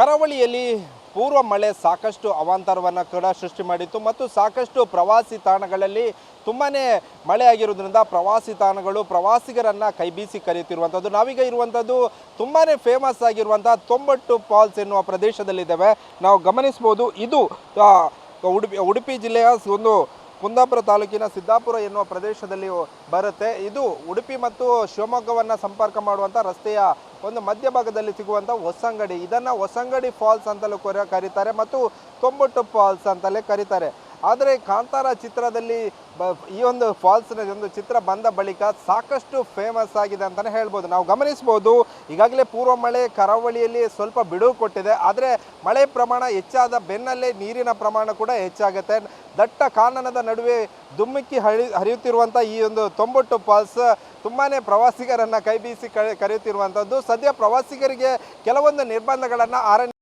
ಕರಾವಳಿಯಲ್ಲಿ ಪೂರ್ವ ಮಳೆ ಸಾಕಷ್ಟು ಅವಾಂತರವನ್ನು ಕೂಡ ಸೃಷ್ಟಿ ಮಾಡಿತ್ತು ಮತ್ತು ಸಾಕಷ್ಟು ಪ್ರವಾಸಿ ತಾಣಗಳಲ್ಲಿ ತುಂಬಾ ಮಳೆ ಆಗಿರೋದ್ರಿಂದ ಪ್ರವಾಸಿ ತಾಣಗಳು ಪ್ರವಾಸಿಗರನ್ನು ಕೈಬೀಸಿ ಕರೆಯುತ್ತಿರುವಂಥದ್ದು ನಾವೀಗ ಇರುವಂಥದ್ದು ತುಂಬಾ ಫೇಮಸ್ ಆಗಿರುವಂಥ ತೊಂಬಟ್ಟು ಫಾಲ್ಸ್ ಎನ್ನುವ ಪ್ರದೇಶದಲ್ಲಿದ್ದೇವೆ. ನಾವು ಗಮನಿಸ್ಬೋದು ಇದು ಉಡುಪಿ ಉಡುಪಿ ಜಿಲ್ಲೆಯ ಒಂದು ಕುಂದಾಪುರ ತಾಲೂಕಿನ ಸಿದ್ದಾಪುರ ಎನ್ನುವ ಪ್ರದೇಶದಲ್ಲಿ ಬರುತ್ತೆ. ಇದು ಉಡುಪಿ ಮತ್ತು ಶಿವಮೊಗ್ಗವನ್ನು ಸಂಪರ್ಕ ಮಾಡುವಂಥ ರಸ್ತೆಯ ಒಂದು ಮಧ್ಯಭಾಗದಲ್ಲಿ ಸಿಗುವಂಥ ಹೊಸಂಗಡಿ. ಇದನ್ನು ಹೊಸಂಗಡಿ ಫಾಲ್ಸ್ ಅಂತಲೂ ಕೊರ ಕರೀತಾರೆ ಮತ್ತು ತೊಂಬಟ್ಟು ಫಾಲ್ಸ್ ಅಂತಲೇ ಕರೀತಾರೆ. ಆದರೆ ಕಾಂತಾರ ಚಿತ್ರದಲ್ಲಿ ಬ, ಈ ಒಂದು ಫಾಲ್ಸ್ನ ಒಂದು ಚಿತ್ರ ಬಂದ ಬಳಿಕ ಸಾಕಷ್ಟು ಫೇಮಸ್ ಆಗಿದೆ ಅಂತಲೇ ಹೇಳ್ಬೋದು. ನಾವು ಗಮನಿಸ್ಬೋದು, ಈಗಾಗಲೇ ಪೂರ್ವ ಮಳೆ ಕರಾವಳಿಯಲ್ಲಿ ಸ್ವಲ್ಪ ಬಿಡುವು ಕೊಟ್ಟಿದೆ, ಆದರೆ ಮಳೆ ಪ್ರಮಾಣ ಹೆಚ್ಚಾದ ಬೆನ್ನಲ್ಲೇ ನೀರಿನ ಪ್ರಮಾಣ ಕೂಡ ಹೆಚ್ಚಾಗುತ್ತೆ. ದಟ್ಟ ಕಾನನದ ನಡುವೆ ದುಮ್ಮಿಕ್ಕಿ ಹರಿ ಹರಿಯುತ್ತಿರುವಂಥ ಈ ಒಂದು ತೊಂಬಟ್ಟು ಫಾಲ್ಸ್ ತುಂಬಾ ಪ್ರವಾಸಿಗರನ್ನು ಕೈ ಬೀಸಿ ಕರೆಯುತ್ತಿರುವಂಥದ್ದು. ಸದ್ಯ ಪ್ರವಾಸಿಗರಿಗೆ ಕೆಲವೊಂದು ನಿರ್ಬಂಧಗಳನ್ನು ಅರಣ್ಯ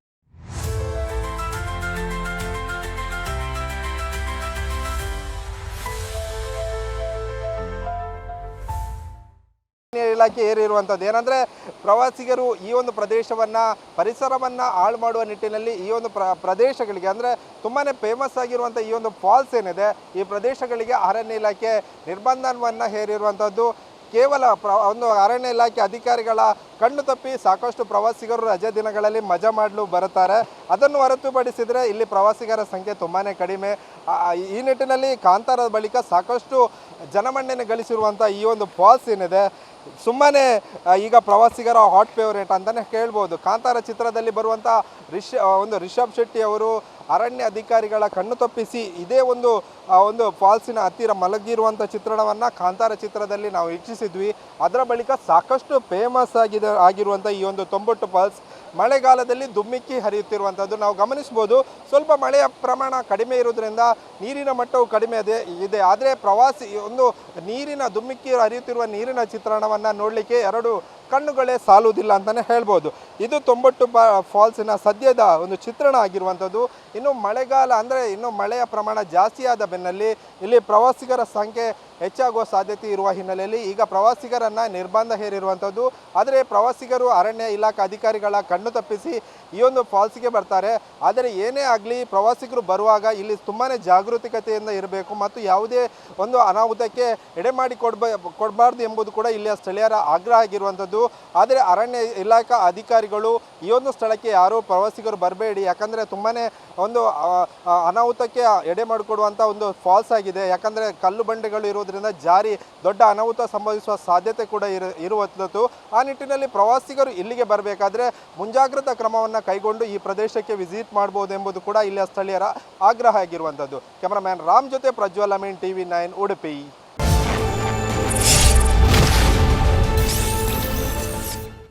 ಇಲಾಖೆ ಏರಿರುವಂಥದ್ದು. ಏನಂದರೆ ಪ್ರವಾಸಿಗರು ಈ ಒಂದು ಪ್ರದೇಶವನ್ನು, ಪರಿಸರವನ್ನು ಹಾಳು ಮಾಡುವ ನಿಟ್ಟಿನಲ್ಲಿ ಈ ಒಂದು ಪ್ರ, ಪ್ರದೇಶಗಳಿಗೆ ಅಂದರೆ ತುಂಬಾ ಫೇಮಸ್ ಆಗಿರುವಂಥ ಈ ಒಂದು ಫಾಲ್ಸ್ ಏನಿದೆ, ಈ ಪ್ರದೇಶಗಳಿಗೆ ಅರಣ್ಯ ಇಲಾಖೆ ನಿರ್ಬಂಧವನ್ನು ಹೇರಿರುವಂಥದ್ದು. ಕೇವಲ ಪ್ರ, ಒಂದು ಅರಣ್ಯ ಇಲಾಖೆ ಅಧಿಕಾರಿಗಳ ಕಣ್ಣು ತಪ್ಪಿ ಸಾಕಷ್ಟು ಪ್ರವಾಸಿಗರು ರಜೆ ದಿನಗಳಲ್ಲಿ ಮಜಾ ಮಾಡಲು ಬರುತ್ತಾರೆ. ಅದನ್ನು ಹೊರತುಪಡಿಸಿದರೆ ಇಲ್ಲಿ ಪ್ರವಾಸಿಗರ ಸಂಖ್ಯೆ ತುಂಬಾ ಕಡಿಮೆ. ಈ ನಿಟ್ಟಿನಲ್ಲಿ ಕಾಂತಾರದ ಬಳಿಕ ಸಾಕಷ್ಟು ಜನಮನ್ನಣೆ ಗಳಿಸಿರುವಂಥ ಈ ಒಂದು ಫಾಲ್ಸ್ ಏನಿದೆ ಸುಮ್ಮನೆ ಈಗ ಪ್ರವಾಸಿಗರ ಹಾಟ್ ಫೇವರೇಟ್ ಅಂತಲೇ ಕೇಳ್ಬೋದು ಕಾಂತಾರ ಚಿತ್ರದಲ್ಲಿ ಬರುವಂಥ ರಿಷ ಒಂದು ರಿಷಬ್ ಶೆಟ್ಟಿ ಅವರು ಅರಣ್ಯ ಅಧಿಕಾರಿಗಳ ಕಣ್ಣು ತಪ್ಪಿಸಿ ಇದೇ ಒಂದು ಒಂದು ಫಾಲ್ಸಿನ ಹತ್ತಿರ ಮಲಗಿರುವಂಥ ಚಿತ್ರಣವನ್ನು ಕಾಂತಾರ ಚಿತ್ರದಲ್ಲಿ ನಾವು ವೀಕ್ಷಿಸಿದ್ವಿ. ಅದರ ಬಳಿಕ ಸಾಕಷ್ಟು ಫೇಮಸ್ ಆಗಿದೆ ಆಗಿರುವಂಥ ಈ ಒಂದು ತೊಂಬಟ್ಟು ಫಾಲ್ಸ್. ಮಳೆಗಾಲದಲ್ಲಿ ದುಮ್ಮಿಕ್ಕಿ ಹರಿಯುತ್ತಿರುವಂಥದ್ದು ನಾವು ಗಮನಿಸ್ಬೋದು ಸ್ವಲ್ಪ ಮಳೆಯ ಪ್ರಮಾಣ ಕಡಿಮೆ ಇರೋದ್ರಿಂದ ನೀರಿನ ಮಟ್ಟವು ಕಡಿಮೆ ಇದೆ ಇದೆ. ಆದರೆ ಪ್ರವಾಸಿ, ಒಂದು ನೀರಿನ ದುಮ್ಮಿಕ್ಕಿ ಹರಿಯುತ್ತಿರುವ ನೀರಿನ ಚಿತ್ರಣವನ್ನು ನೋಡಲಿಕ್ಕೆ ಎರಡು ಕಣ್ಣುಗಳೇ ಸಾಲುವುದಿಲ್ಲ ಅಂತಲೇ ಹೇಳ್ಬೋದು. ಇದು ತೊಂಬಟ್ಟು ಬ, ಫಾಲ್ಸಿನ ಸದ್ಯದ ಒಂದು ಚಿತ್ರಣ ಆಗಿರುವಂಥದ್ದು. ಇನ್ನು ಮಳೆಗಾಲ ಅಂದರೆ ಇನ್ನು ಮಳೆಯ ಪ್ರಮಾಣ ಜಾಸ್ತಿಯಾದ ಬೆನ್ನಲ್ಲಿ ಇಲ್ಲಿ ಪ್ರವಾಸಿಗರ ಸಂಖ್ಯೆ ಹೆಚ್ಚಾಗುವ ಸಾಧ್ಯತೆ ಇರುವ ಹಿನ್ನೆಲೆಯಲ್ಲಿ ಈಗ ಪ್ರವಾಸಿಗರನ್ನು ನಿರ್ಬಂಧ ಹೇರಿರುವಂಥದ್ದು. ಆದರೆ ಪ್ರವಾಸಿಗರು ಅರಣ್ಯ ಇಲಾಖೆ ಅಧಿಕಾರಿಗಳ ಕಣ್ಣು ತಪ್ಪಿಸಿ ಈ ಒಂದು ಫಾಲ್ಸಿಗೆ ಬರ್ತಾರೆ. ಆದರೆ ಏನೇ ಆಗಲಿ ಪ್ರವಾಸಿಗರು ಬರುವಾಗ ಇಲ್ಲಿ ತುಂಬಾ ಜಾಗೃತಿಕತೆಯಿಂದ ಇರಬೇಕು ಮತ್ತು ಯಾವುದೇ ಒಂದು ಅನಾಹುತಕ್ಕೆ ಎಡೆ ಮಾಡಿ ಕೊಡ್ಬ, ಕೊಡಬಾರ್ದು ಎಂಬುದು ಕೂಡ ಇಲ್ಲಿಯ ಸ್ಥಳೀಯರ ಆಗ್ರಹ ಆಗಿರುವಂಥದ್ದು. ಆದರೆ ಅರಣ್ಯ ಇಲಾಖಾ ಅಧಿಕಾರಿಗಳು ಈ ಒಂದು ಸ್ಥಳಕ್ಕೆ ಯಾರೂ ಪ್ರವಾಸಿಗರು ಬರಬೇಡಿ. ಯಾಕಂದರೆ ತುಂಬಾ ಒಂದು ಅನಾಹುತಕ್ಕೆ ಎಡೆ ಮಾಡಿಕೊಡುವಂಥ ಒಂದು ಫಾಲ್ಸ್ ಆಗಿದೆ. ಯಾಕಂದರೆ ಕಲ್ಲು ಬಂಡೆಗಳು ಇರುವುದರಿಂದ ಜಾರಿ ದೊಡ್ಡ ಅನಾಹುತ ಸಂಭವಿಸುವ ಸಾಧ್ಯತೆ ಕೂಡ ಇರು ಇರುವಂಥದ್ದು ಆ ನಿಟ್ಟಿನಲ್ಲಿ ಪ್ರವಾಸಿಗರು ಇಲ್ಲಿಗೆ ಬರಬೇಕಾದ್ರೆ ಮುಂಜಾಗ್ರತಾ ಕ್ರಮವನ್ನು ಕೈಗೊಂಡು ಈ ಪ್ರದೇಶಕ್ಕೆ ವಿಸಿಟ್ ಮಾಡ್ಬೋದು ಎಂಬುದು ಕೂಡ ಇಲ್ಲಿಯ ಸ್ಥಳೀಯರ ಆಗ್ರಹ ಆಗಿರುವಂಥದ್ದು ಕ್ಯಾಮರಾಮ್ಯಾನ್ ರಾಮ್ ಜೊತೆ Prajwal Amin T V nine, Udupi.